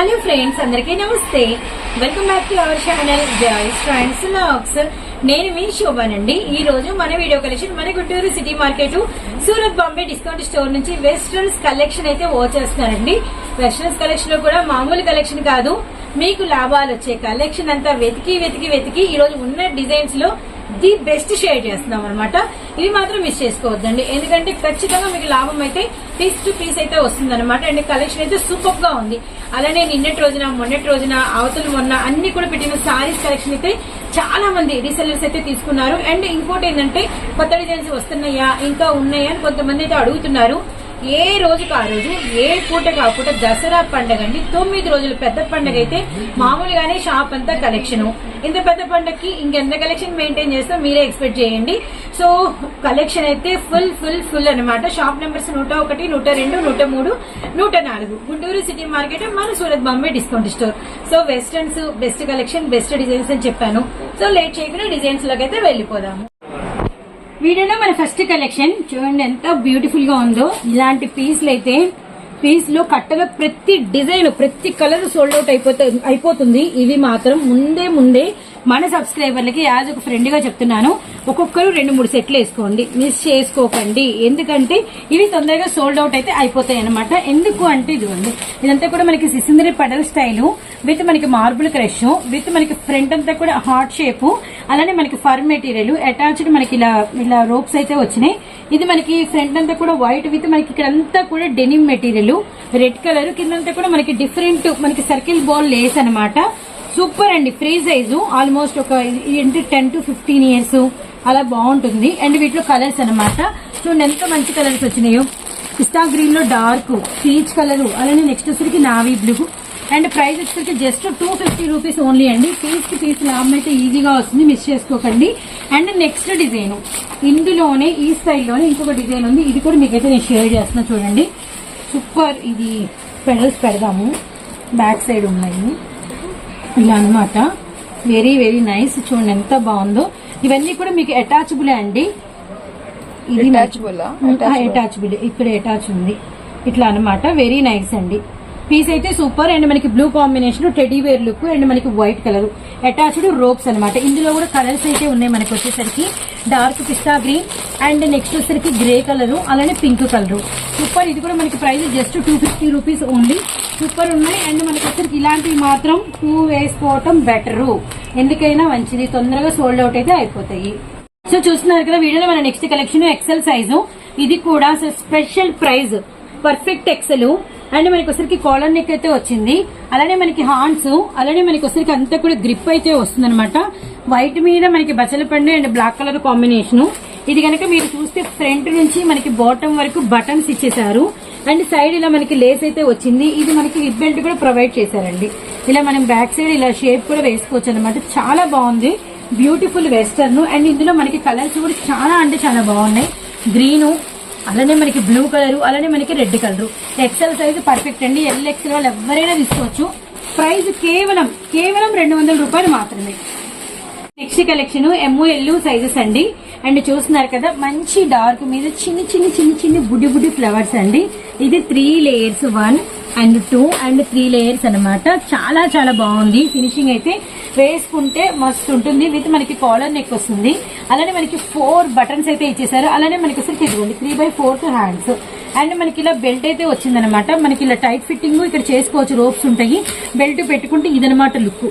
Hello friends అందరికీ నమస్తే. Welcome back to our channel Joyce friends లాక్స్ నేను మీ శోభానండి. ఈ రోజు మన వీడియో కలెక్షన్ మన Guntur city market Surat Bombay discount store నుంచి వెస్ట్రన్స్ కలెక్షన్ అయితే వచ్చేస్తున్నారండి. వెస్ట్రన్స్ కలెక్షన్లో కూడా మామూలు కలెక్షన్ కాదు. మీకు లాభాలు వచ్చే కలెక్షన్ అంతా వెతికి వెతికి వెతికి ఈ రోజు ఉన్న డిజైన్స్లో ది బెస్ట్ షేర్ చేస్తున్నాం అనమాట ఇది మాత్రం మిస్ చేసుకోవద్దండి. ఎందుకంటే ఖచ్చితంగా మీకు లాభం అయితే పీస్ టు పీస్ అయితే వస్తుంది అనమాట అండ్ కలెక్షన్ అయితే సూపర్గా ఉంది. అలానే నిన్నటి రోజున మొన్నటి రోజున అవతల మొన్న అన్ని కూడా పెట్టిన సారీస్ కలెక్షన్ అయితే చాలా మంది రీసెల్లర్స్ అయితే తీసుకున్నారు. అండ్ ఇంకోటి ఏంటంటే కొత్త డిజైన్స్ వస్తున్నాయా ఇంకా ఉన్నాయా అని కొంతమంది అయితే అడుగుతున్నారు. ఏ రోజుకు ఆ రోజు? ఏ పూట? కాకుండా దసరా పండగ అండి. తొమ్మిది రోజులు పెద్ద పండగ అయితే మామూలుగానే షాప్ అంతా కలెక్షన్. ఇంత పెద్ద పండగకి ఇంకెంత కలెక్షన్ మెయింటైన్ చేస్తా మీరే ఎక్స్పెక్ట్ చేయండి. సో కలెక్షన్ అయితే ఫుల్ ఫుల్ ఫుల్ అన్నమాట. షాప్ నెంబర్స్ నూట ఒకటి నూట రెండు నూట మూడు నూట నాలుగు. గుంటూరు సిటీ మార్కెట్ మన Surat Bombay discount store. So westerns best collection best designs అని చెప్పాను. సో లేట్ చేయకుండా డిజైన్స్లోకి అయితే వెళ్ళిపోదాము. వీడియోలో మన ఫస్ట్ కలెక్షన్ చూడండి ఎంత బ్యూటిఫుల్గా ఉందో. ఇలాంటి పీస్లు అయితే పీస్లో కట్టలో ప్రతి డిజైన్ ప్రతి కలర్ సోల్డ్ అవుట్ అయిపోతే అయిపోతుంది. ఇవి మాత్రం ముందే ముందే మన సబ్స్క్రైబర్లకి యాజ్ ఒక ఫ్రెండ్గా చెప్తున్నాను. ఒక్కొక్కరు రెండు మూడు సెట్లు వేసుకోండి. మిస్ చేసుకోకండి. ఎందుకంటే ఇవి తొందరగా సోల్డ్ అవుట్ అయితే అయిపోతాయి అనమాట ఎందుకు అంటే ఇదిగోండి. ఇదంతా కూడా మనకి సిసిందరి పెడల్ స్టైల్ విత్ మనకి మార్బుల్ క్రష్ విత్ మనకి ఫ్రంట్ అంతా కూడా హార్ట్ షేప్ అలానే మనకి ఫర్ మెటీరియల్ అటాచ్డ్ మనకి ఇలా ఇలా రోప్స్ అయితే వచ్చినాయి. ఇది మనకి ఫ్రంట్ అంతా కూడా వైట్ విత్ మనకి ఇక్కడ అంతా కూడా డెనిమ్ మెటీరియల్ రెడ్ కలర్ కిందంతా కూడా మనకి డిఫరెంట్ మనకి సర్కిల్ బాల్ లేస్ అనమాట సూపర్ అండి ఫ్రీ సైజు. ఆల్మోస్ట్ ఒక ఏంటి టెన్ టు ఫిఫ్టీన్ ఇయర్స్. అలా బాగుంటుంది. అండ్ వీటిలో కలర్స్ అన్నమాట. చూడండి ఎంత మంచి కలర్స్ వచ్చినాయో. పిస్తా గ్రీన్లో డార్క్ పీచ్ కలర్. అలానే నెక్స్ట్ వచ్చరికి నావీ బ్లూ. అండ్ ప్రైస్ వచ్చేసరికి just two fifty rupees only అండి. పీస్కి పీస్ లాభం అయితే ఈజీగా వస్తుంది. మిస్ చేసుకోకండి. And next design. ఇందులోనే ఈ స్టైల్లోనే ఇంకొక డిజైన్ ఉంది. ఇది కూడా మీకైతే నేను షేర్ చేస్తున్నా చూడండి. సూపర్. ఇది పెడల్స్ పెడదాము. బ్యాక్ సైడ్ ఉన్నాయి. ఇలా అన్నమాట వెరీ వెరీ నైస్ చూడండి ఎంత బాగుందో. ఇవన్నీ కూడా మీకు అటాచబుల్ అండి? ఇది? అటాచబుల్ ఇక్కడ అటాచ్ ఉంది. ఇట్లా అన్నమాట వెరీ నైస్ అండి. పీస్ అయితే సూపర్. అండ్ మనకి blue combination teddy wear look and మనకి వైట్ కలర్. అటాచ్డ్ రోప్స్ అన్నమాట. ఇందులో కూడా కలర్స్ అయితే ఉన్నాయి మనకి వచ్చేసరికి. డార్క్ పిస్తా గ్రీన్. అండ్ నెక్స్ట్ వచ్చేసరికి గ్రే కలర్ అలానే పింక్ కలర్. సూపర్ ఇది కూడా మనకి price just two fifty rupees only super ఉన్నాయి. అండ్ మనకి వచ్చరికి ఇలాంటివి మాత్రం టూ వేసుకోవటం బెటరు ఎందుకైనా మంచిది. తొందరగా సోల్డ్ అవుట్ అయితే అయిపోతాయి. సో చూస్తున్నారు కదా వీడియోలో మన నెక్స్ట్ కలెక్షన్ ఎక్సెల్ సైజు ఇది కూడా special price perfect XL and మనకి వచ్చరికి కాలర్ నెక్ అయితే వచ్చింది. అలానే మనకి హాండ్స్ అలానే మనకి వచ్చరికి అంతా కూడా గ్రిప్ అయితే వస్తుంది అనమాట వైట్ మీద మనకి బచ్చల పండు అండ్ బ్లాక్ కలర్ కాంబినేషన్. ఇది కనుక మీరు చూస్తే ఫ్రంట్ నుంచి మనకి బాటమ్ వరకు బటన్స్ ఇచ్చేసారు అండ్ సైడ్ ఇలా మనకి లేస్ అయితే వచ్చింది. ఇది మనకి హిప్ బెల్ట్ కూడా ప్రొవైడ్ చేశారండి. ఇలా మనం బ్యాక్ సైడ్ ఇలా షేప్ కూడా వేసుకోవచ్చు అనమాట చాలా బాగుంది. Beautiful western. అండ్ ఇందులో మనకి కలర్స్ కూడా చాలా అంటే చాలా బాగున్నాయి. గ్రీను అలానే మనకి బ్లూ కలర్ అలానే మనకి red colour XL size perfect అండి. ఎల్ ఎక్సెల్ వాళ్ళు ఎవరైనా తీసుకోవచ్చు. ప్రైస్ కేవలం కేవలం రెండు వందల రూపాయలు మాత్రమే. నెక్స్ట్ కలెక్షన్ ఎంఓఎల్ సైజెస్ అండి. అండ్ చూస్తున్నారు కదా మంచి డార్క్ మీద చిన్ని చిన్ని చిన్ని చిన్ని బుడ్డి బుడ్డి ఫ్లవర్స్ అండి. ఇది three layers one and two and three layers అన్నమాట. చాలా చాలా బాగుంది. ఫినిషింగ్ అయితే వేసుకుంటే మస్తు ఉంటుంది. విత్ మనకి కాలర్ నెక్ వస్తుంది. అలానే మనకి ఫోర్ బటన్స్ అయితే ఇచ్చేసారు అలానే మనకి అసలు ఇదిగోండి three by fourth hands and మనకి ఇలా బెల్ట్ అయితే వచ్చిందనమాట మనకి ఇలా టైట్ ఫిట్టింగ్ ఇక్కడ చేసుకోవచ్చు రోప్స్ ఉంటాయి. బెల్ట్ పెట్టుకుంటే ఇదనమాట లుక్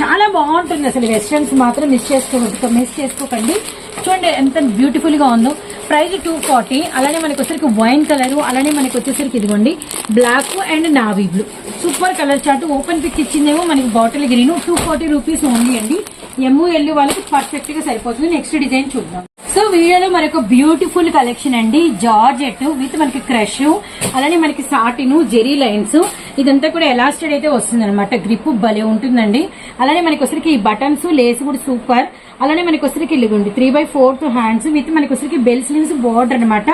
చాలా బాగుంటుంది అసలు వెస్ట్రన్స్ మాత్రం మిస్ చేసుకోవద్దు మిస్ చేసుకోకండి. చూడండి ఎంత బ్యూటిఫుల్గా ఉందో. ప్రైస్ టూ ఫార్టీ అలానే మనకి వచ్చేసరికి వైన్ కలర్ అలానే మనకి వచ్చేసరికి ఇదిగోండి black and navy blue super colour chart open pick ఇచ్చిందేమో మనకి bottle green two forty rupees only అండి. ఎమ్ము ఎల్లు వాళ్ళకి పర్ఫెక్ట్గా సరిపోతుంది. నెక్స్ట్ డిజైన్ చూద్దాం. సో వీడియోలో మరొక బ్యూటిఫుల్ కలెక్షన్ అండి. జార్జెట్ విత్ మనకి క్రష్ అలానే మనకి సాటిన్ జెరీ లైన్స్. ఇదంతా కూడా ఎలాస్టెడ్ అయితే వస్తుంది అనమాట గ్రిప్ భలే ఉంటుందండి. అలానే మనకి వచ్చరికి ఈ బటన్స్ లేస్ కూడా సూపర్. అలానే మనకి వచ్చరికి ఇల్లుగుండి three by fourth hands with మనకి వచ్చరికి బెల్ స్లీవ్స్ బోర్డర్ అనమాట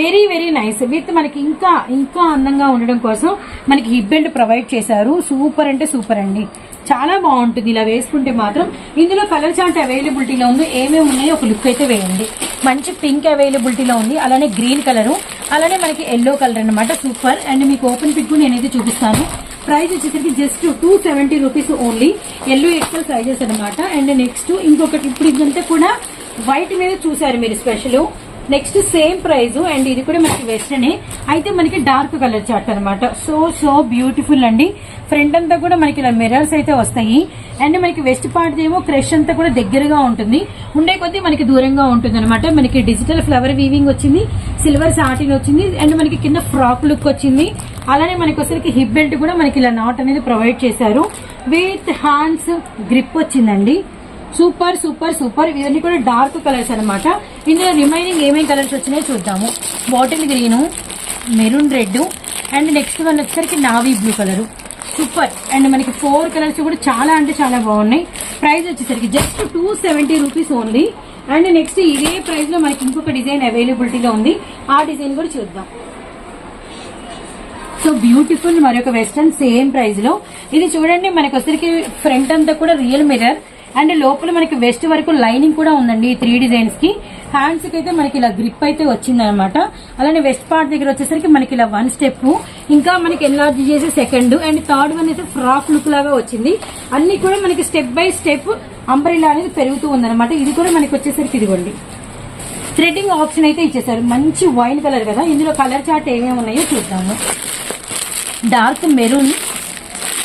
వెరీ వెరీ నైస్. విత్ మనకి ఇంకా ఇంకా అందంగా ఉండడం కోసం మనకి హిబ్బెండ్ ప్రొవైడ్ చేశారు. సూపర్ అంటే సూపర్ అండి. చాలా బాగుంటుంది. ఇలా వేసుకుంటే మాత్రం ఇందులో కలర్ చార్ట్ అవైలబిలిటీలో ఉంది. ఏమేమి ఉన్నాయో ఒక లుక్ అయితే వేయండి. మంచి పింక్ అవైలబిలిటీలో ఉంది. అలానే గ్రీన్ కలర్ అలానే మనకి ఎల్లో కలర్ అన్నమాట. సూపర్. అండ్ మీకు ఓపెన్ పిక్ నేనైతే చూపిస్తాను. ప్రైస్ వచ్చేసరికి just two seventy rupees only L XL sizes అన్నమాట. అండ్ నెక్స్ట్ ఇంకొకటి ఇప్పుడు ఇదంతా కూడా వైట్ మీద చూసారు మీరు special next same price and ఇది కూడా మనకి వెస్ట్రనే అయితే మనకి డార్క్ కలర్ చార్ట్ అనమాట సో సో బ్యూటిఫుల్ అండి. ఫ్రంట్ అంతా కూడా మనకి ఇలా మిర్రర్స్ అయితే వస్తాయి. అండ్ మనకి వెస్ట్ పార్ట్ ఏమో క్రష్ అంతా కూడా దగ్గరగా ఉంటుంది. ఉండే కొద్దీ మనకి దూరంగా ఉంటుంది అనమాట మనకి డిజిటల్ ఫ్లవర్ వీవింగ్ వచ్చింది సిల్వర్ సాటిన్ వచ్చింది అండ్ మనకి కింద ఫ్రాక్ లుక్ వచ్చింది. అలానే మనకి వచ్చరికి హిప్ బెల్ట్ కూడా మనకి ఇలా నాట్ అనేది ప్రొవైడ్ చేశారు. విత్ హ్యాండ్స్ గ్రిప్ వచ్చిందండి. సూపర్ సూపర్ సూపర్ ఇవన్నీ కూడా డార్క్ కలర్స్ అనమాట ఇందులో రిమైనింగ్ ఏమేమి కలర్స్ వచ్చినాయో చూద్దాము. Bottle green maroon red and next one వచ్చేసరికి navy blue colour super and మనకి ఫోర్ కలర్స్ కూడా చాలా అంటే చాలా బాగున్నాయి. ప్రైస్ వచ్చేసరికి just two seventy rupees only and next ఇదే ప్రైస్లో మనకి ఇంకొక డిజైన్ అవైలబిలిటీలో ఉంది. ఆ డిజైన్ కూడా చూద్దాం. సో బ్యూటిఫుల్ మరొక వెస్టర్న్ సేమ్ ప్రైస్లో. ఇది చూడండి మనకి వచ్చరికి ఫ్రంట్ అంతా కూడా రియల్ మిర్రర్ అండ్ లోపల మనకి వెస్ట్ వరకు లైనింగ్ కూడా ఉందండి ఈ త్రీ డిజైన్స్కి. హ్యాండ్స్కి అయితే మనకి ఇలా గ్రిప్ అయితే వచ్చింది అనమాట అలానే వెస్ట్ పార్ట్ దగ్గర వచ్చేసరికి మనకి ఇలా వన్ స్టెప్ ఇంకా మనకి ఎన్లార్జ్ చేసే సెకండ్ అండ్ థర్డ్ వన్ అయితే ఫ్రాక్ లుక్ లాగా వచ్చింది. అన్ని కూడా మనకి స్టెప్ బై స్టెప్ అంబ్రెల్లా అనేది పెరుగుతూ ఉందన్నమాట. ఇది కూడా మనకి వచ్చేసరికి ఇదిగోండి. థ్రెడ్డింగ్ ఆప్షన్ అయితే ఇచ్చేసారు. మంచి వైన్ కలర్ కదా. ఇందులో కలర్ చార్ట్ ఏమేమి ఉన్నాయో చూద్దాము. డార్క్ మెరూన్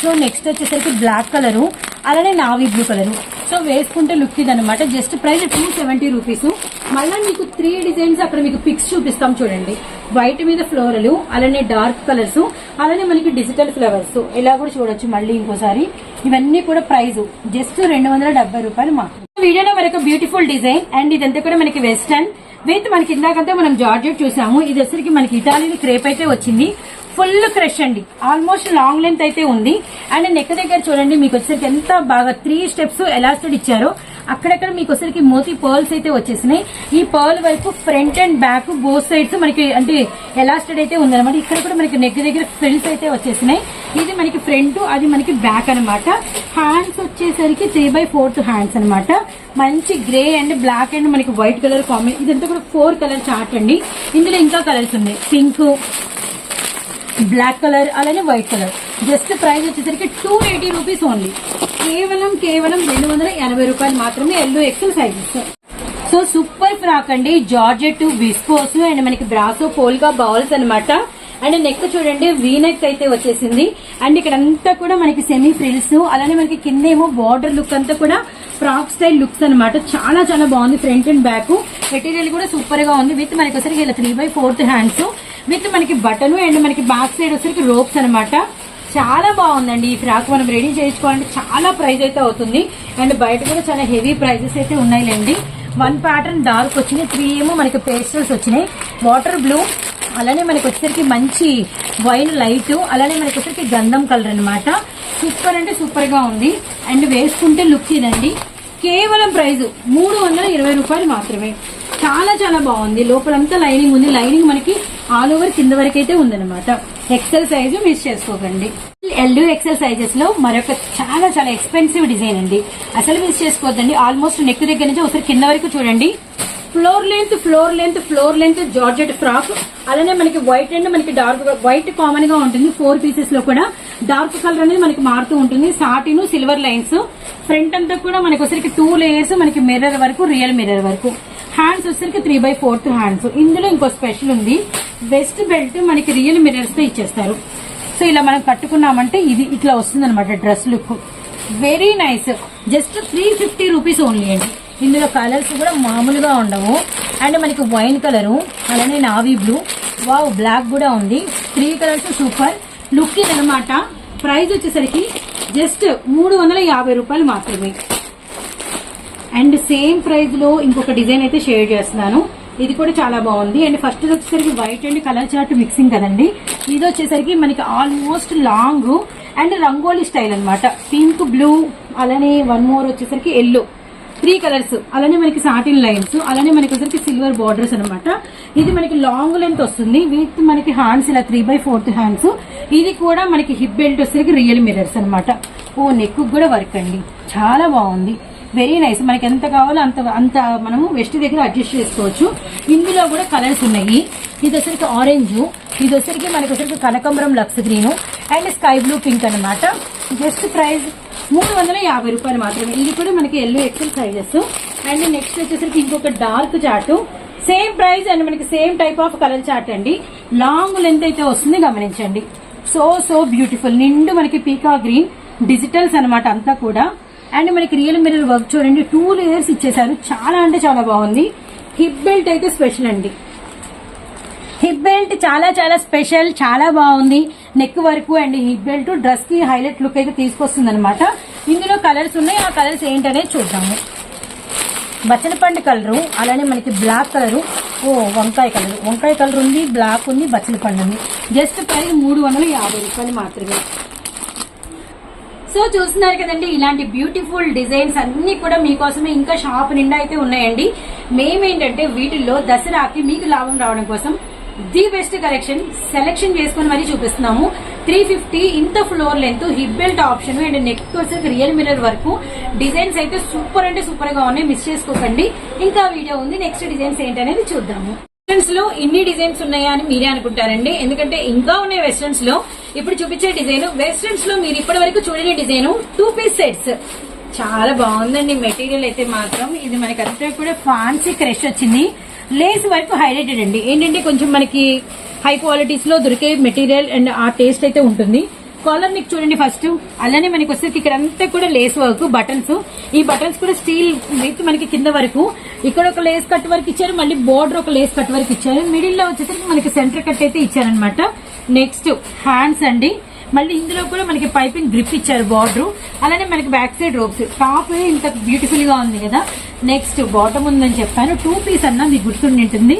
సో నెక్స్ట్ వచ్చేసరికి బ్లాక్ కలరు అలానే నావీ బ్లూ కలరు సో వేసుకుంటే లుక్ ఇది అనమాట just price two seventy rupees మళ్ళీ మీకు త్రీ డిజైన్స్ అక్కడ మీకు పిక్స్ చూపిస్తాం చూడండి. వైట్ మీద ఫ్లోరల్ అలానే డార్క్ కలర్స్ అలానే మనకి డిజిటల్ ఫ్లవర్స్ ఇలా కూడా చూడొచ్చు మళ్ళీ ఇంకోసారి. ఇవన్నీ కూడా ప్రైస్ జస్ట్ రెండు వందల డెబ్బై రూపాయలు మాత్రం వీడియోలో మరొక బ్యూటిఫుల్ డిజైన్ అండ్ ఇదంతా కూడా మనకి వెస్టర్న్ విత్ మనకి ఇందాకంతా మనం జార్జెట్ చూసాము. ఇది వచ్చరికి మనకి ఇటాలియన్ క్రేప్ అయితే వచ్చింది. ఫుల్ క్రష్ అండి. ఆల్మోస్ట్ లాంగ్ లెంత్ అయితే ఉంది. అండ్ నెక్ దగ్గర చూడండి మీకు వచ్చేసరికి ఎంత బాగా త్రీ స్టెప్స్ ఎలాస్టెడ్ ఇచ్చారో అక్కడక్కడ మీకు ఒకసారికి మోతి పర్ల్స్ అయితే వచ్చేసినాయి. ఈ పర్ల్ వైపు front and back both sides మనకి అంటే ఎలాస్టెడ్ అయితే ఉందన్నమాట. ఇక్కడ కూడా మనకి నెక్ దగ్గర ఫ్రిల్స్ అయితే వచ్చేసినాయి. ఇది మనకి ఫ్రంట్ అది మనకి బ్యాక్ అన్నమాట. హ్యాండ్స్ వచ్చేసరికి త్రీ బై ఫోర్త్ హ్యాండ్స్ అన్నమాట. మంచి గ్రే అండ్ బ్లాక్ అండ్ మనకి వైట్ కలర్ కాంబినేషన్ ఇదంతా కూడా ఫోర్ కలర్ చార్ట్ అండి. ఇందులో ఇంకా కలర్స్ ఉన్నాయి. పింక్ బ్లాక్ కలర్ అలానే వైట్ కలర్ జస్ట్ ప్రైస్ వచ్చేసరికి టూ ఎయిటీ రూపీస్ ఓన్లీ కేవలం కేవలం రెండు వందల ఎనభై రూపాయలు మాత్రమే L XL sizes so super frock అండి. జార్జెట్ విస్కోస్ అండ్ మనకి బ్రాసో పోల్గా బౌల్స్ అన్నమాట. అండ్ నెక్ చూడండి వీ నెక్ అయితే వచ్చేసింది. అండ్ ఇక్కడ అంతా కూడా మనకి సెమీ ఫ్రిల్స్ అలానే మనకి కింద ఏమో బార్డర్ లుక్ అంతా కూడా ఫ్రాక్ స్టైల్ లుక్స్ అన్నమాట. చాలా చాలా బాగుంది ఫ్రంట్ అండ్ బ్యాక్ మెటీరియల్ కూడా సూపర్గా ఉంది. విత్ మనకి వచ్చరికి ఇలా three by fourth hands with మనకి బటన్ అండ్ మనకి బ్యాక్ సైడ్ వచ్చరికి రోప్స్ అన్నమాట. చాలా బాగుందండి. ఈ ఫ్రాక్ మనం రెడీ చేసుకోవాలంటే చాలా ప్రైస్ అయితే అవుతుంది. అండ్ బయట కూడా చాలా హెవీ ప్రైజెస్ అయితే ఉన్నాయిలేండి. వన్ ప్యాటర్న్ డార్క్ వచ్చినాయి త్రీ ఏమో మనకి పేస్టల్స్ వచ్చినాయి. వాటర్ బ్లూ అలానే మనకి వచ్చేసరికి మంచి వైన్ లైట్ అలానే మనకి వచ్చేసరికి గంధం కలర్ అనమాట సూపర్ అంటే సూపర్గా ఉంది. అండ్ వేసుకుంటే లుక్ ఇదండి. కేవలం ప్రైస్ మూడు వందల ఇరవై రూపాయలు మాత్రమే. చాలా చాలా బాగుంది. లోపలంతా లైనింగ్ ఉంది. లైనింగ్ మనకి ఆల్ ఓవర్ కింద వరకు అయితే ఉందన్నమాట. ఎక్సెల్ సైజు మిస్ చేసుకోకండి. ఎల్ ఎక్సెల్ సైజెస్లో మరొక చాలా చాలా ఎక్స్పెన్సివ్ డిజైన్ అండి. అసలు మిస్ చేసుకోవద్దండి. ఆల్మోస్ట్ నెక్ దగ్గర నుంచి ఒకసారి కింద వరకు చూడండి. Floor length floor length floor length georgette frock అలానే మనకి వైట్ అండ్ మనకి డార్క్ వైట్ కామన్గా ఉంటుంది. ఫోర్ పీసెస్లో కూడా డార్క్ కలర్ అనేది మనకి మారుతూ ఉంటుంది. సాటిన్ సిల్వర్ లైన్స్ ఫ్రంట్ అంతా కూడా మనకి ఒకసారి టూ లేయర్స్ మనకి మిర్రర్ వరకు రియల్ మిర్రర్ వరకు. హ్యాండ్స్ వచ్చేసరికి త్రీ బై ఫోర్త్ హ్యాండ్స్ ఇందులో ఇంకో స్పెషల్ ఉంది. వెస్ట్ బెల్ట్ మనకి రియల్ మిరర్స్తో ఇచ్చేస్తారు. సో ఇలా మనం కట్టుకున్నామంటే ఇది ఇట్లా వస్తుంది అనమాట dress look very nice just three fifty rupees only అండి. ఇందులో కలర్స్ కూడా మామూలుగా ఉండవు. అండ్ మనకి వైన్ కలరు అలానే నావీ బ్లూ వావ్ బ్లాక్ కూడా ఉంది. త్రీ కలర్స్ సూపర్ లుక్ ఇది అనమాట ప్రైస్ వచ్చేసరికి జస్ట్ మూడు వందల యాభై రూపాయలు మాత్రమే. అండ్ సేమ్ ప్రైస్లో ఇంకొక డిజైన్ అయితే షేర్ చేస్తున్నాను. ఇది కూడా చాలా బాగుంది. అండ్ ఫస్ట్ వచ్చేసరికి white and colour chart mixing కదండి. ఇది వచ్చేసరికి మనకి almost long and rangoli style అన్నమాట. పింక్ బ్లూ అలానే వన్ మోర్ వచ్చేసరికి ఎల్లో. Three colours. అలానే మనకి సాటిన్ లైన్స్. అలానే మనకి వచ్చరికి సిల్వర్ బార్డర్స్ అనమాట ఇది మనకి లాంగ్ లెంత్ వస్తుంది. విత్ మనకి హ్యాండ్స్ ఇలా త్రీ బై ఫోర్త్ హ్యాండ్స్. ఇది కూడా మనకి హిప్ బెల్ట్ వచ్చేసరికి రియల్ మిరర్స్ అనమాట ఓ నెక్ కూడా వర్క్ అండి. చాలా బాగుంది. వెరీ నైస్ మనకి ఎంత కావాలో అంత అంత మనము వెస్ట్ దగ్గర అడ్జస్ట్ చేసుకోవచ్చు. ఇందులో కూడా కలర్స్ ఉన్నాయి. ఇది వచ్చరికి ఆరెంజ్ ఇది వచ్చరికి మనకి వచ్చరికి కనకంబరం lux green and sky blue pink అనమాట జస్ట్ ప్రైస్ మూడు వందల యాభై రూపాయలు మాత్రమే. ఇది కూడా మనకి L XL sizes and next వచ్చేసరికి ఇంకొక dark chart same price and మనకి same type of colour chart అండి. లాంగ్ లెంత్ అయితే వస్తుంది గమనించండి. సో సో బ్యూటిఫుల్ నిండు మనకి పీకా గ్రీన్ డిజిటల్స్ అన్నమాట అంతా కూడా. అండ్ మనకి రియల్ మిర్రర్ వర్క్ చూడండి టూ లేయర్స్ ఇచ్చేసారు చాలా అంటే చాలా బాగుంది. హిప్ బెల్ట్ అయితే స్పెషల్ అండి. హిప్ బెల్ట్ చాలా చాలా స్పెషల్ చాలా బాగుంది. నెక్ వరకు అండ్ హిప్ బెల్ట్ డ్రెస్కి హైలైట్ లుక్ అయితే తీసుకొస్తుంది అనమాట ఇందులో కలర్స్ ఉన్నాయి. ఆ కలర్స్ ఏంటనేది చూద్దాము. బచ్చలపండు కలరు అలానే మనకి బ్లాక్ కలరు. ఓ వంకాయ కలర్. వంకాయ కలర్ ఉంది బ్లాక్ ఉంది బచ్చలపండు ఉంది. జస్ట్ ప్రైస్ మూడు వందల యాభై రూపాయలు మాత్రమే. సో చూస్తున్నారు కదండి ఇలాంటి బ్యూటిఫుల్ డిజైన్స్ అన్ని కూడా మీకోసమే ఇంకా షాప్ నిండా అయితే ఉన్నాయండి. మేమేంటంటే వీటిల్లో దసరాకి మీకు లాభం రావడం కోసం ది బెస్ట్ కలెక్షన్ సెలెక్షన్ చేసుకుని మరీ చూపిస్తున్నాము. త్రీ ఫిఫ్టీ ఇంత floor length hip belt option and neck వచ్చేసి రియల్ మిరర్ వరకు. డిజైన్స్ అయితే సూపర్ అంటే సూపర్గా ఉన్నాయి మిస్ చేసుకోకండి. ఇంకా వీడియో ఉంది నెక్స్ట్ డిజైన్స్ ఏంటనేది చూద్దాము. వెస్టర్న్స్లో ఇన్ని డిజైన్స్ ఉన్నాయా అని మీరే అనుకుంటారండి. ఎందుకంటే ఇంకా ఉన్నాయి వెస్టర్న్స్లో. ఇప్పుడు చూపించే డిజైన్ వెస్టర్న్స్లో మీరు ఇప్పటి వరకు చూడని డిజైన్ టూ పీస్ సెట్స్ చాలా బాగుందండి మెటీరియల్ అయితే మాత్రం. ఇది మనకి అంతా కూడా ఫ్యాన్సీ క్రష్ వచ్చింది. లేస్ వరకు హైలైటెడ్ అండి. ఏంటంటే కొంచెం మనకి హై క్వాలిటీస్లో దొరికే మెటీరియల్ అండ్ ఆ టేస్ట్ అయితే ఉంటుంది. కాలర్ మీకు చూడండి ఫస్ట్ అలానే మనకి వస్తుంది ఇక్కడ అంతా కూడా లేస్ వర్క్ బటన్స్ ఈ బటన్స్ కూడా స్టీల్ విత్ మనకి కింద వరకు. ఇక్కడ ఒక లేస్ కట్ వరకు ఇచ్చారు మళ్ళీ బోర్డర్ ఒక లేస్ కట్ వరకు ఇచ్చారు. మిడిల్లో వచ్చేసరికి మనకి సెంటర్ కట్ అయితే ఇచ్చారనమాట నెక్స్ట్ హ్యాండ్స్ అండి. మళ్ళీ ఇందులో కూడా మనకి పైపింగ్ గ్రిప్ ఇచ్చారు బార్డర్. అలానే మనకి బ్యాక్ సైడ్ రోప్స్ టాప్ ఇంత బ్యూటిఫుల్గా ఉంది కదా. నెక్స్ట్ బాటమ్ ఉందని చెప్పాను. టూ పీస్ అన్న మీకు గుర్తుండి ఉంటుంది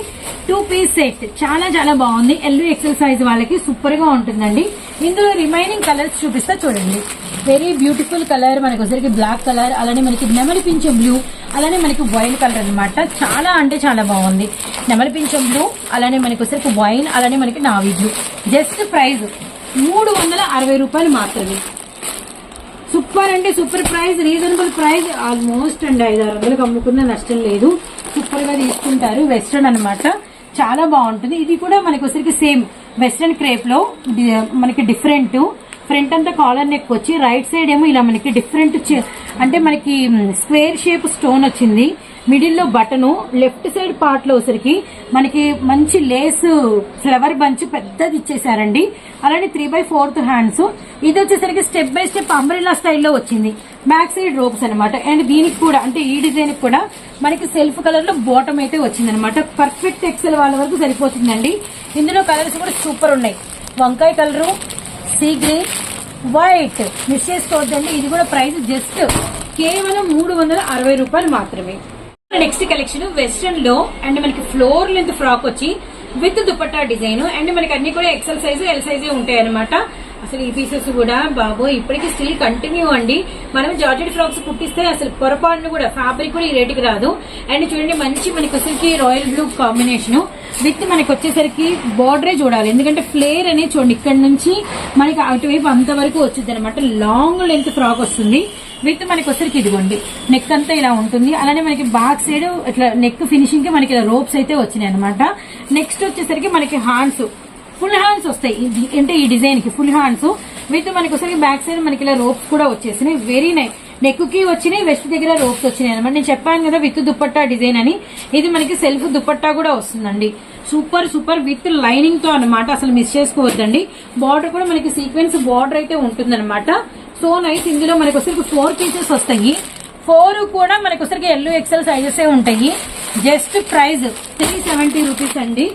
టూ పీస్ సెట్ చాలా చాలా బాగుంది. ఎల్లు ఎక్సెల్ సైజ్ వాళ్ళకి సూపర్గా ఉంటుందండి. ఇందులో రిమైనింగ్ కలర్స్ చూపిస్తా చూడండి. వెరీ బ్యూటిఫుల్ కలర్ మనకి వచ్చరికి బ్లాక్ కలర్ అలానే మనకి నెమలిపించే బ్లూ అలానే మనకి వైన్ కలర్ అన్నమాట. చాలా అంటే చాలా బాగుంది. నెమలిపించే బ్లూ అలానే మనకి వచ్చరికి వైన్ అలానే మనకి నావీ బ్లూ జస్ట్ ప్రైజ్ మూడు వందల అరవై రూపాయలు మాత్రమే. సూపర్ అంటే super price reasonable price. Almost అండి ఐదు ఆరు వందలకు అమ్ముకున్న నష్టం లేదు. సూపర్గా తీసుకుంటారు వెస్ట్రన్ అన్నమాట. చాలా బాగుంటుంది. ఇది కూడా మనకి వచ్చరికి సేమ్ వెస్ట్రన్ క్రేప్లో మనకి డిఫరెంట్. ఫ్రంట్ అంతా కాలర్ నెక్ వచ్చి రైట్ సైడ్ ఏమో ఇలా మనకి డిఫరెంట్ అంటే మనకి స్క్వేర్ షేప్ స్టోన్ వచ్చింది. మిడిల్లో బటను లెఫ్ట్ సైడ్ పార్ట్లో వచ్చరికి మనకి మంచి లేస్ ఫ్లవర్ బంచ్ పెద్దది ఇచ్చేసారండి. అలానే త్రీ బై ఫోర్త్ హ్యాండ్స్ ఇది వచ్చేసరికి స్టెప్ బై స్టెప్ అంబ్రెల్లా స్టైల్లో వచ్చింది. బ్యాక్ సైడ్ రోప్స్ అనమాట అండ్ దీనికి కూడా అంటే ఈ డిజైన్ కూడా మనకి సెల్ఫ్ కలర్లో బాటమ్ అయితే వచ్చింది అనమాట పర్ఫెక్ట్ ఎక్సెల్ వాళ్ళ వరకు సరిపోతుందండి. ఇందులో కలర్స్ కూడా సూపర్ ఉన్నాయి. వంకాయ colour sea green white miss చేసుకోవద్దండి. ఇది కూడా ప్రైస్ జస్ట్ కేవలం మూడు వందల అరవై రూపాయలు మాత్రమే. నెక్స్ట్ కలెక్షన్ వెస్ట్రన్లో అండ్ మనకి ఫ్లోర్ లెంత్ ఫ్రాక్ వచ్చి విత్ దుపట్టా డిజైన్ అండ్ మనకి అన్ని కూడా ఎక్సెల్ సైజు ఎల్ సైజ్ ఉంటాయి అనమాట అసలు ఈ పీసెస్ కూడా బాబో ఇప్పటికీ స్టిల్ కంటిన్యూ అండి. మనం జార్జెట్ ఫ్రాక్స్ కుట్టిస్తే అసలు పొరపాటును కూడా ఫ్యాబ్రిక్ కూడా ఈ రేటుకి రాదు. అండ్ చూడండి మంచి మనకి వచ్చేసరికి రాయల్ బ్లూ కాంబినేషన్ విత్ మనకి వచ్చేసరికి బార్డరే చూడాలి. ఎందుకంటే ఫ్లేర్ అనేది చూడండి ఇక్కడ నుంచి మనకి అటువైపు అంతవరకు వచ్చింది అనమాట లాంగ్ లెంత్ ఫ్రాక్ వస్తుంది. విత్ మనకి వచ్చరికి ఇదిగోండి నెక్ అంతా ఇలా ఉంటుంది. అలానే మనకి బ్యాక్ సైడ్ ఇట్లా నెక్ ఫినిషింగ్కి మనకి ఇలా రోప్స్ అయితే వచ్చినాయి అనమాట నెక్స్ట్ వచ్చేసరికి మనకి హ్యాండ్స్ ఫుల్ హ్యాండ్స్ వస్తాయి. అంటే ఈ డిజైన్కి ఫుల్ హ్యాండ్స్ విత్ మనకి వచ్చరికి బ్యాక్ సైడ్ మనకి ఇలా రోప్స్ కూడా వచ్చేసినాయి. వెరీ నైస్ నెక్కి వచ్చినాయి వెస్ట్ దగ్గర రోప్స్ వచ్చినాయి అనమాట నేను చెప్పాను కదా విత్ దుపట్టా డిజైన్ అని. ఇది మనకి సెల్ఫ్ దుపట్టా కూడా వస్తుందండి. సూపర్ సూపర్ విత్ లైనింగ్తో అన్నమాట. అసలు మిస్ చేసుకోవద్దండి. బార్డర్ కూడా మనకి సీక్వెన్స్ బార్డర్ అయితే ఉంటుందన్నమాట. సో నైస్ ఇందులో మనకి వచ్చరికి ఫోర్ పీసెస్ వస్తాయి. ఫోర్ కూడా మనకు వచ్చరికి ఎల్లో ఎక్సెల్ సైజెస్ ఉంటాయి. Just price three seventy rupees అండి.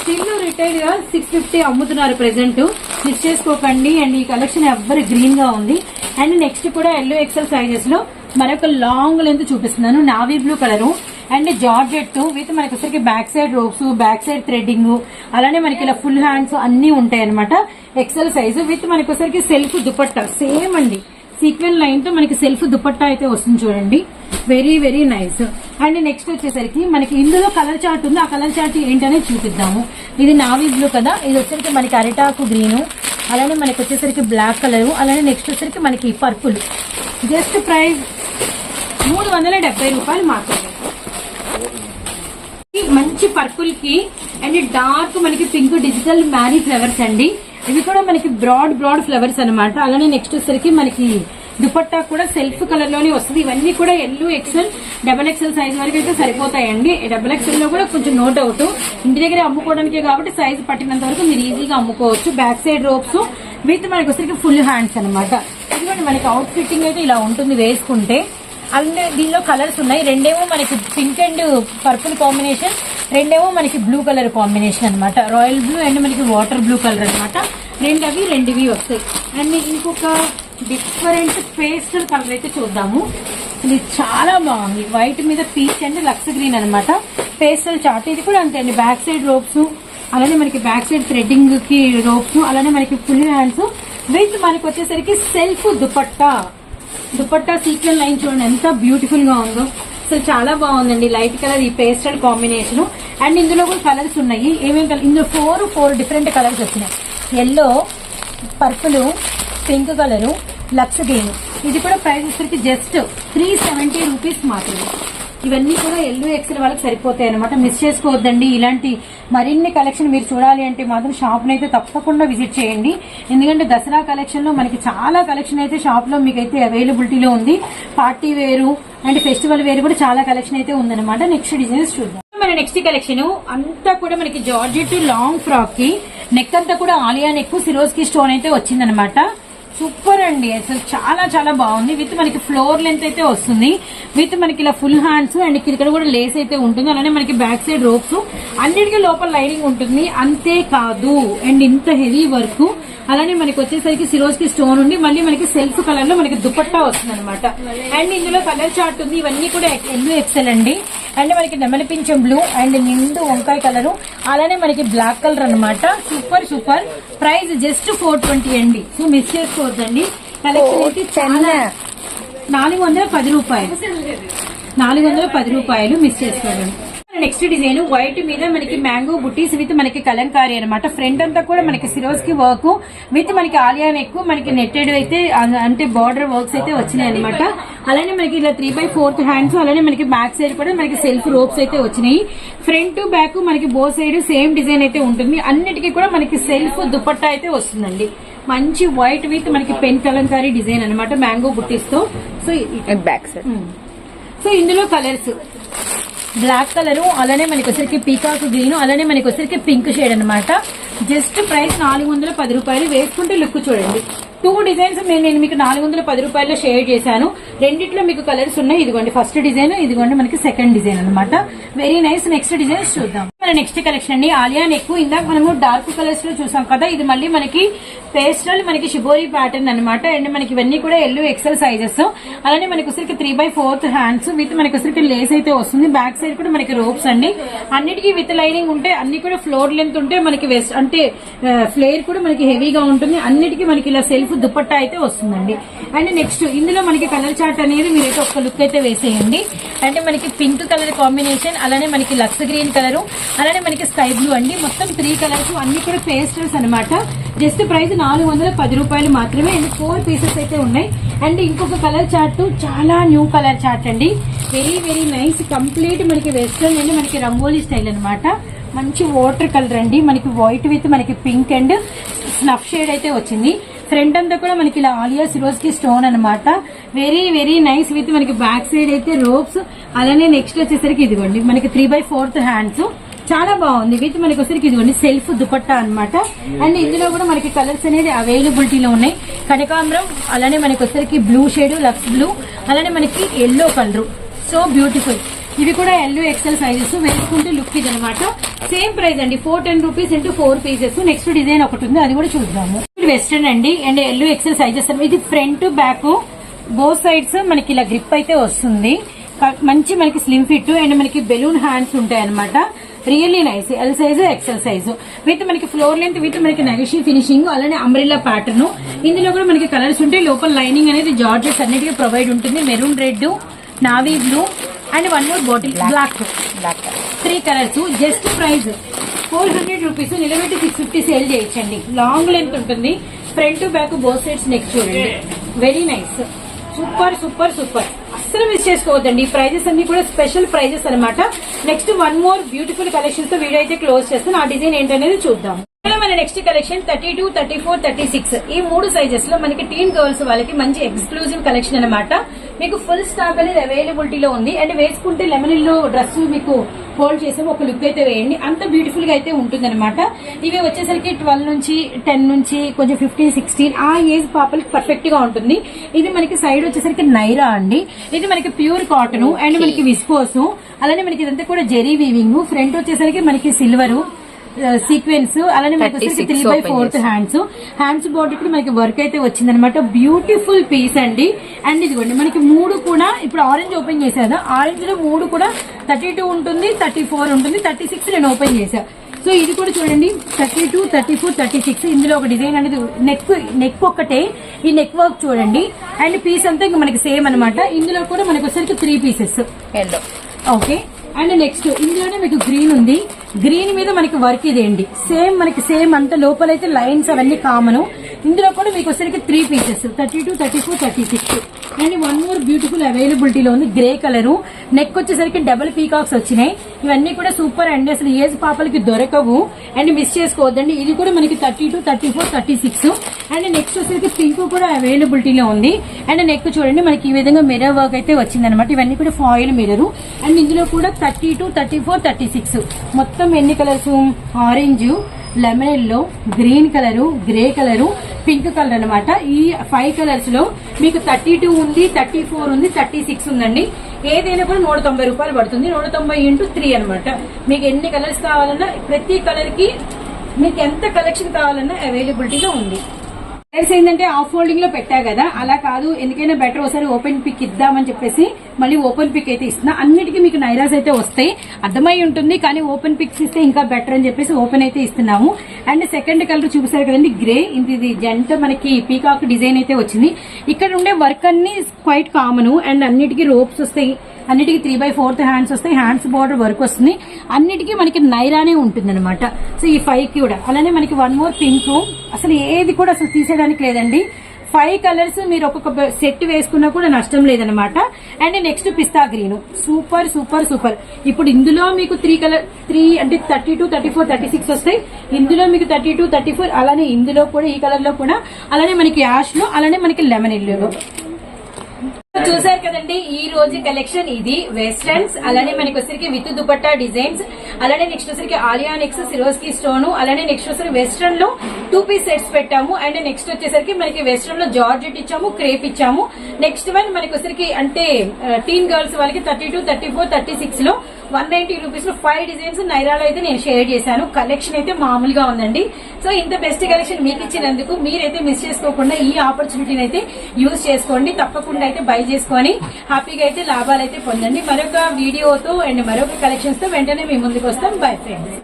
స్టిల్ రిటైల్గా సిక్స్ ఫిఫ్టీ అమ్ముతున్నారు ప్రెసెంట్ మిస్ చేసుకోకండి. అండ్ ఈ కలెక్షన్ ఎవరి గ్రీన్గా ఉంది. అండ్ నెక్స్ట్ కూడా ఎల్లో ఎక్సెల్ సైజెస్లో మరొక లాంగ్ లెంత్ చూపిస్తున్నాను. Navy blue colour and georgette with మనకి వచ్చరికి back side ropes back side threading అలానే మనకి ఇలా ఫుల్ హ్యాండ్స్ అన్ని ఉంటాయి అనమాట ఎక్సెల్ సైజు విత్ మనకి వచ్చరికి సెల్ఫ్ దుపట్టా. సేమ్ అండి. సీక్వెన్ లైన్తో మనకి సెల్ఫ్ దుపట్టా అయితే వస్తుంది చూడండి. Very very nice and next వచ్చేసరికి మనకి ఇందులో కలర్ చార్ట్ ఉంది ఆ కలర్ చార్ట్ ఏంటనేది చూపిద్దాము. ఇది నావీ బ్లూ కదా ఇది వచ్చేసరికి మనకి అరిటాకు గ్రీన్ అలానే మనకి వచ్చేసరికి బ్లాక్ కలర్ అలానే నెక్స్ట్ వచ్చేసరికి మనకి పర్పుల్. జస్ట్ ప్రైస్ మూడు వందల డెబ్బై రూపాయలు మాత్రమే. మంచి పర్పుల్కి అండ్ డార్క్ మనకి పింక్ డిజిటల్ మ్యారీ ఫ్లవర్స్ అండి. ఇవి కూడా మనకి బ్రాడ్ బ్రాడ్ ఫ్లవర్స్ అనమాట అలానే నెక్స్ట్ వచ్చేసరికి మనకి దుపట్టా కూడా సెల్ఫ్ కలర్లోనే వస్తుంది. ఇవన్నీ కూడా ఎల్లు ఎక్సెల్ డబల్ ఎక్సెల్ సైజ్ వరకు అయితే సరిపోతాయండి. డబల్ ఎక్సెల్లో కూడా కొంచెం నోట్ అవుట్ ఇంటి దగ్గర అమ్ముకోవడానికి కాబట్టి సైజ్ పట్టినంత వరకు మీరు ఈజీగా అమ్ముకోవచ్చు. బ్యాక్ సైడ్ రోప్స్ విత్ మనకి వచ్చరికి ఫుల్ హ్యాండ్స్ అనమాట ఎందుకంటే మనకి అవుట్ ఫిట్టింగ్ అయితే ఇలా ఉంటుంది వేసుకుంటే. అండ్ దీనిలో కలర్స్ ఉన్నాయి. రెండేమో మనకి పింక్ అండ్ పర్పుల్ కాంబినేషన్ రెండేమో మనకి బ్లూ కలర్ కాంబినేషన్ అన్నమాట. రాయల్ బ్లూ అండ్ మనకి వాటర్ బ్లూ కలర్ అనమాట రెండు అవి రెండువి వస్తాయి. అండ్ ఇంకొక డిఫరెంట్ పేస్టల్ కలర్ అయితే చూద్దాము. ఇది చాలా బాగుంది. వైట్ మీద పీచ్ అండ్ లక్స్ గ్రీన్ అన్నమాట. పేస్టల్ చాట్ ఇది కూడా అంతే అండి. బ్యాక్ సైడ్ రోప్స్ అలానే మనకి బ్యాక్ సైడ్ థ్రెడ్డింగ్కి రోప్స్ అలానే మనకి ఫుల్ హ్యాండ్స్ విత్ మనకి వచ్చేసరికి self dupatta. Dupatta sequin line చూడండి ఎంత బ్యూటిఫుల్గా ఉందో. అసలు చాలా బాగుందండి. లైట్ కలర్ ఈ పేస్టల్ కాంబినేషన్ అండ్ ఇందులో కూడా కలర్స్ ఉన్నాయి. ఏమేమి కలర్ ఇందులో ఫోర్ ఫోర్ డిఫరెంట్ కలర్స్ వచ్చినాయి. Yellow purple pink colour lux green ఇది కూడా ప్రైస్ వచ్చేసరికి జస్ట్ త్రీ సెవెంటీ రూపీస్ మాత్రమే. ఇవన్నీ కూడా ఎల్లు ఎక్సెల్ వాళ్ళకి సరిపోతాయి అనమాట మిస్ చేసుకోవద్దండి. ఇలాంటి మరిన్ని కలెక్షన్ మీరు చూడాలి అంటే మాత్రం షాప్ అయితే తప్పకుండా విజిట్ చేయండి. ఎందుకంటే దసరా కలెక్షన్లో మనకి చాలా కలెక్షన్ అయితే షాప్లో మీకైతే అవైలబిలిటీలో ఉంది. పార్టీ వేరు అండ్ ఫెస్టివల్ వేరు కూడా చాలా కలెక్షన్ అయితే ఉందన్నమాట. నెక్స్ట్ డిజైన్స్ చూద్దాం. మన నెక్స్ట్ కలెక్షన్ అంతా కూడా మనకి జార్జెట్ లాంగ్ ఫ్రాక్కి నెక్ అంతా కూడా ఆలియా నెక్ సిరోజ్కి స్టోన్ అయితే వచ్చిందనమాట సూపర్ అండి. అసలు చాలా చాలా బాగుంది. విత్ మనకి ఫ్లోర్ లెంత్ అయితే వస్తుంది. విత్ మనకి ఇలా ఫుల్ హ్యాండ్స్ అండ్ ఇక్కడ కూడా లేస్ అయితే ఉంటుంది. అలానే మనకి బ్యాక్ సైడ్ రోప్స్. అన్నిటికీ లోపల లైనింగ్ ఉంటుంది. అంతే కాదు. అండ్ ఇంత హెవీ వర్క్. అలానే మనకి వచ్చేసరికి సిరోజ్కి స్టోన్ ఉంది. మళ్ళీ మనకి సెల్ఫ్ కలర్లో మనకి దుపట్టా వస్తుంది అనమాట అండ్ ఇందులో కలర్ చార్ట్ ఉంది. ఇవన్నీ కూడా ఎల్లో ఎక్సెల్ అండి. అండ్ మనకి నెమలి పింఛం బ్లూ అండ్ నిండు వంకాయ కలర్. అలానే మనకి బ్లాక్ కలర్ అన్నమాట. Super super. Price just four twenty అండి. సో మిస్ చేసుకోవద్దండి. కలెక్షన్ అయితే చాలా నాలుగు వందల పది రూపాయలు. నాలుగు వందల పది రూపాయలు మిస్ చేసుకోండి నెక్స్ట్ డిజైన్ వైట్ మీద మనకి మ్యాంగో బుట్టీస్ విత్ మనకి కలంకారీ అనమాట ఫ్రంట్ అంతా కూడా మనకి సిరోస్కి వర్క్ విత్ మనకి ఆలియా నెక్ మనకి నెట్టెడ్ అయితే అంటే బార్డర్ వర్క్స్ అయితే వచ్చినాయి అనమాట అలానే మనకి ఇలా త్రీ బై ఫోర్త్ హ్యాండ్స్ అలానే మనకి బ్యాక్ సైడ్ కూడా మనకి సెల్ఫ్ రోప్స్ అయితే వచ్చినాయి. ఫ్రంట్ బ్యాక్ మనకి బో సైడ్ సేమ్ డిజైన్ అయితే ఉంటుంది. అన్నిటికీ కూడా మనకి సెల్ఫ్ దుపట్టా అయితే వస్తుందండి. మంచి వైట్ విత్ మనకి పెన్ కలంకారీ డిజైన్ అనమాట మ్యాంగో బుట్టీస్తో సో బ్యాక్ సైడ్. సో ఇందులో కలర్స్ బ్లాక్ కలర్ అలానే మనకి వచ్చరికి పీకాక్ గ్రీన్ అలానే మనకి వచ్చరికి పింక్ షేడ్ అనమాట జస్ట్ ప్రైస్ నాలుగు వందల పది రూపాయలు వేసుకుంటే లుక్ చూడండి. టూ డిజైన్స్ నేను నేను మీకు నాలుగు వందల పది రూపాయల్లో షేర్ చేశాను. రెండిట్లో మీకు కలర్స్ ఉన్నాయి. ఇదిగోండి ఫస్ట్ డిజైన్ ఇదిగోండి మనకి సెకండ్ డిజైన్ అనమాట వెరీ నైస్ నెక్స్ట్ డిజైన్స్ చూద్దాం. మన నెక్స్ట్ కలెక్షన్ అండి. ఆలియా నెక్ ఇందాక మనము డార్క్ కలర్స్లో చూసాం కదా ఇది మళ్ళీ మనకి పేస్టల్ మనకి షిబోరి ప్యాటర్న్ అన్నమాట. అండ్ మనకి ఇవన్నీ కూడా ఎల్లో ఎక్సెల్ సైజెస్ అలానే మనకి వచ్చరికి three by fourth hands with మనకి వచ్చరికి లేస్ అయితే వస్తుంది. బ్యాక్ సైడ్ కూడా మనకి రోప్స్ అండి. అన్నిటికీ విత్ లైనింగ్ ఉంటే అన్ని కూడా ఫ్లోర్ లెంత్ ఉంటే మనకి వెస్ట్ అంటే ఫ్లేర్ కూడా మనకి హెవీగా ఉంటుంది. అన్నిటికీ మనకి ఇలా సెల్ఫ్ దుపట్టా అయితే వస్తుందండి. అండ్ నెక్స్ట్ ఇందులో మనకి కలర్ చార్ట్ అనేది మీరైతే ఒక లుక్ అయితే వేసేయండి. అంటే మనకి పింక్ కలర్ కాంబినేషన్ అలానే మనకి లక్స్ గ్రీన్ కలర్ అలానే మనకి స్కై బ్లూ అండి. మొత్తం త్రీ కలర్స్ అన్ని కూడా పేస్టల్స్ అనమాట జస్ట్ ప్రైస్ నాలుగు వందల పది రూపాయలు మాత్రమే. అండ్ ఫోర్ పీసెస్ అయితే ఉన్నాయి. అండ్ ఇంకొక కలర్ చార్ట్ చాలా న్యూ కలర్ చార్ట్ అండి. వెరీ వెరీ నైస్ కంప్లీట్ మనకి వెస్ట్రన్ అండ్ మనకి రంగోలీ స్టైల్ అన్నమాట. మంచి వాటర్ కలర్ అండి. మనకి వైట్ విత్ మనకి పింక్ అండ్ స్నఫ్ షేడ్ అయితే వచ్చింది. ఫ్రంట్ అంతా కూడా మనకి ఇలా ఆలియా సిరోజ్కి స్టోన్ అనమాట వెరీ వెరీ నైస్ విత్ మనకి బ్యాక్ సైడ్ అయితే రోప్స్ అలానే నెక్స్ట్ వచ్చేసరికి ఇదిగోండి. మనకి త్రీ బై ఫోర్త్ హ్యాండ్స్ చాలా బాగుంది. విత్ మనకి వచ్చరికి ఇదిగోండి సెల్ఫ్ దుపట్టా అన్నమాట. అండ్ ఇందులో కూడా మనకి కలర్స్ అనేది అవైలబిలిటీలో ఉన్నాయి. కనకాంబరం అలానే మనకి వచ్చరికి బ్లూ షేడ్ లక్స్ బ్లూ అలానే మనకి ఎల్లో కలర్. So beautiful. ఇవి కూడా ఎల్లో ఎక్సెల్ సైజెస్ వేసుకుంటే లుక్ ఇది అనమాట సేమ్ ప్రైస్ అండి four ten rupees into four pieces. Next design ఒకటి ఉంది అది కూడా చూద్దాము. ఇది వెస్టర్న్ అండి అండ్ ఎల్లో ఎక్సెల్ సైజెస్ ఇది ఫ్రంట్ బ్యాక్ బో సైడ్స్ మనకి ఇలా గ్రిప్ అయితే వస్తుంది. మంచి మనకి స్లిమ్ ఫిట్ అండ్ మనకి బెలూన్ హ్యాండ్స్ ఉంటాయి అనమాట really nice L size XL size with మనకి ఫ్లోర్ లెంత్ విత్ మనకి నగిషి ఫినిషింగ్ అలానే అంబ్రిల్లా ప్యాటర్న్ ఇందులో కూడా మనకి కలర్స్ ఉంటాయి లోపల లైనింగ్ అనేది జార్జెస్ అన్నిటికీ ప్రొవైడ్ ఉంటుంది. Maroon red navy blue and one more bottle black black three colours just price four hundred rupees నిలబెట్టి సిక్స్ ఫిఫ్టీ సేల్ చేయొచ్చండి లాంగ్ లెంత్ ఉంటుంది. Front back both sides neck చూడండి. Very nice super super super. అస్సలు miss చేసుకోవద్దండి. ఈ prices అన్ని కూడా special prices అన్నమాట. నెక్స్ట్ వన్ మోర్ బ్యూటిఫుల్ కలెక్షన్స్తో వీడియో అయితే క్లోజ్ చేస్తాను. ఆ డిజైన్ ఏంటనేది చూద్దాం. మన next collection thirty two thirty four thirty six ఈ మూడు సైజెస్లో మనకి టీన్ గర్ల్స్ వాళ్ళకి మంచి ఎక్స్క్లూజివ్ కలెక్షన్ అన్నమాట. మీకు ఫుల్ స్టాక్ అనేది అవైలబిలిటీలో ఉంది. అండ్ వేసుకుంటే లెమన్లో డ్రెస్ మీకు హోల్డ్ చేసి ఒక లుక్ అయితే వేయండి. అంత బ్యూటిఫుల్గా అయితే ఉంటుంది ఇవి వచ్చేసరికి ట్వెల్వ్ నుంచి టెన్ నుంచి కొంచెం ఫిఫ్టీన్ సిక్స్టీన్ ఆ ఏజ్ పాపలకి పర్ఫెక్ట్గా ఉంటుంది. ఇది మనకి సైడ్ వచ్చేసరికి నైరా అండి. ఇది మనకి ప్యూర్ కాటన్ అండ్ మనకి విస్కోస్ అలానే మనకి ఇదంతా కూడా జెరీ వీవింగ్ ఫ్రంట్ వచ్చేసరికి మనకి సిల్వర్ సీక్వెన్స్ అలానే మనకి 36 three by fourth hands hands board కూడా మనకి వర్క్ అయితే వచ్చిందనమాట బ్యూటిఫుల్ పీస్ అండి. అండ్ ఇదిగోండి మనకి మూడు కూడా ఇప్పుడు ఆరెంజ్ ఓపెన్ చేశాను ఆరెంజ్లో మూడు కూడా థర్టీ టూ ఉంటుంది థర్టీ ఫోర్ ఉంటుంది థర్టీ సిక్స్ నేను ఓపెన్ చేశా. సో ఇది కూడా చూడండి thirty two thirty four thirty six ఇందులో ఒక డిజైన్ అనేది నెక్ నెక్ ఒక్కటే. ఈ నెక్ వర్క్ చూడండి. అండ్ పీస్ అంతా ఇంకా మనకి సేమ్ అన్నమాట. ఇందులో కూడా మనకి వచ్చరికి three pieces yellow okay and next ఇందులోనే మీకు గ్రీన్ ఉంది. గ్రీన్ మీద మనకి వర్క్ ఇదేండి సేమ్ మనకి సేమ్ అంత లోపలైతే లైన్స్ అవన్నీ కామను ఇందులో కూడా మీకు వచ్చేసరికి three pieces thirty two thirty four thirty six and one more beautiful అవైలబిలిటీలో ఉంది గ్రే కలర్. నెక్ వచ్చేసరికి డబుల్ పీకాక్స్ వచ్చినాయి. ఇవన్నీ కూడా సూపర్ అండి. అసలు ఏజ్ పాపలకి దొరకవు. అండ్ మిస్ చేసుకోవద్దండి. ఇది కూడా మనకి thirty two thirty four thirty six. And next వచ్చేసరికి పింక్ కూడా అవైలబిలిటీలో ఉంది. అండ్ నెక్ చూడండి మనకి ఈ విధంగా మిర్రర్ వర్క్ అయితే వచ్చిందనమాట. ఇవన్నీ కూడా ఫాయిల్ మిర్రర్ అండ్ ఇందులో కూడా thirty two thirty four thirty six. మొత్తం ఎన్ని colours? Orange. Lemon green colour grey colour pink colour అనమాట ఈ ఫైవ్ కలర్స్లో మీకు థర్టీ టూ ఉంది థర్టీ ఫోర్ ఉంది థర్టీ సిక్స్ ఉందండి. ఏదైనా కూడా నూట తొంభై రూపాయలు పడుతుంది. నూట తొంభై ఇంటూ త్రీ అనమాట మీకు ఎన్ని కలర్స్ కావాలన్నా ప్రతి కలర్కి మీకు ఎంత కలెక్షన్ కావాలన్నా అవైలబిలిటీగా ఉంది. కలర్స్ ఏంటంటే ఆఫ్ ఫోల్డింగ్లో పెట్టా కదా అలా కాదు ఎందుకైనా బెటర్ ఒకసారి ఓపెన్ పిక్ ఇద్దామని చెప్పేసి మళ్ళీ ఓపెన్ పిక్ అయితే ఇస్తున్నా. అన్నిటికీ మీకు నైరాస్ అయితే వస్తాయి. అర్థమై ఉంటుంది కానీ ఓపెన్ పిక్స్ ఇస్తే ఇంకా బెటర్ అని చెప్పేసి ఓపెన్ అయితే ఇస్తున్నాము. అండ్ సెకండ్ కలర్ చూపిస్తారు కదండి గ్రే ఇది ఇది జంట మనకి పీకాక్ డిజైన్ అయితే వచ్చింది. ఇక్కడ ఉండే వర్క్ అన్ని క్వైట్ కామన్ అండ్ అన్నిటికీ రోప్స్ వస్తాయి. అన్నిటికీ త్రీ బై ఫోర్త్ హ్యాండ్స్ వస్తాయి హ్యాండ్స్ బార్డర్ వర్క్ వస్తుంది. అన్నిటికీ మనకి నైరానే ఉంటుంది అనమాట సో ఈ ఫైవ్ కూడా. అలానే మనకి వన్ మోర్ పింక్ అసలు ఏది కూడా అసలు తీసేయడానికి లేదండి. ఫైవ్ కలర్స్ మీరు ఒక్కొక్క సెట్ వేసుకున్నా కూడా నష్టం లేదనమాట అండ్ నెక్స్ట్ పిస్తా గ్రీన్ సూపర్ సూపర్ సూపర్ ఇప్పుడు ఇందులో మీకు త్రీ కలర్ త్రీ అంటే thirty two thirty four thirty six వస్తాయి. ఇందులో మీకు థర్టీ టూ థర్టీ ఫోర్ అలానే ఇందులో కూడా ఈ కలర్లో కూడా. అలానే మనకి యాష్లో అలానే మనకి లెమన్ ఇల్లులో చూసారు కదండి ఈ రోజు కలెక్షన్ ఇది వెస్టర్న్స్ అలానే మనకి వచ్చరికి విత్ దుపట్టా డిజైన్స్ అలానే నెక్స్ట్ వచ్చరికి ఆలియా సిరోస్కి స్టోన్ అలానే నెక్స్ట్ వచ్చరికి వెస్ట్రన్లో టూ పీస్ సెట్స్ పెట్టాము అండ్ నెక్స్ట్ వచ్చేసరికి మనకి వెస్ట్రన్లో జార్జెట్ ఇచ్చాము క్రేప్ ఇచ్చాము. నెక్స్ట్ వన్ మనకి వచ్చరికి అంటే uh, టీన్ గర్ల్స్ వాళ్ళకి thirty two thirty four thirty సిక్స్లో వన్ నైన్టీ రూపీస్లో ఫైవ్ డిజైన్స్ నైరాలో అయితే నేను షేర్ చేశాను. కలెక్షన్ అయితే మామూలుగా ఉందండి. సో ఇంత బెస్ట్ కలెక్షన్ మీకు ఇచ్చినందుకు మీరైతే మిస్ చేసుకోకుండా ఈ ఆపర్చునిటీని అయితే యూజ్ చేసుకోండి. తప్పకుండా అయితే బై చేసుకొని హ్యాపీగా అయితే లాభాలు అయితే పొందండి. మరొక వీడియోతో అండ్ మరొక కలెక్షన్స్తో వెంటనే మీ ముందుకు వస్తాం. Bye friends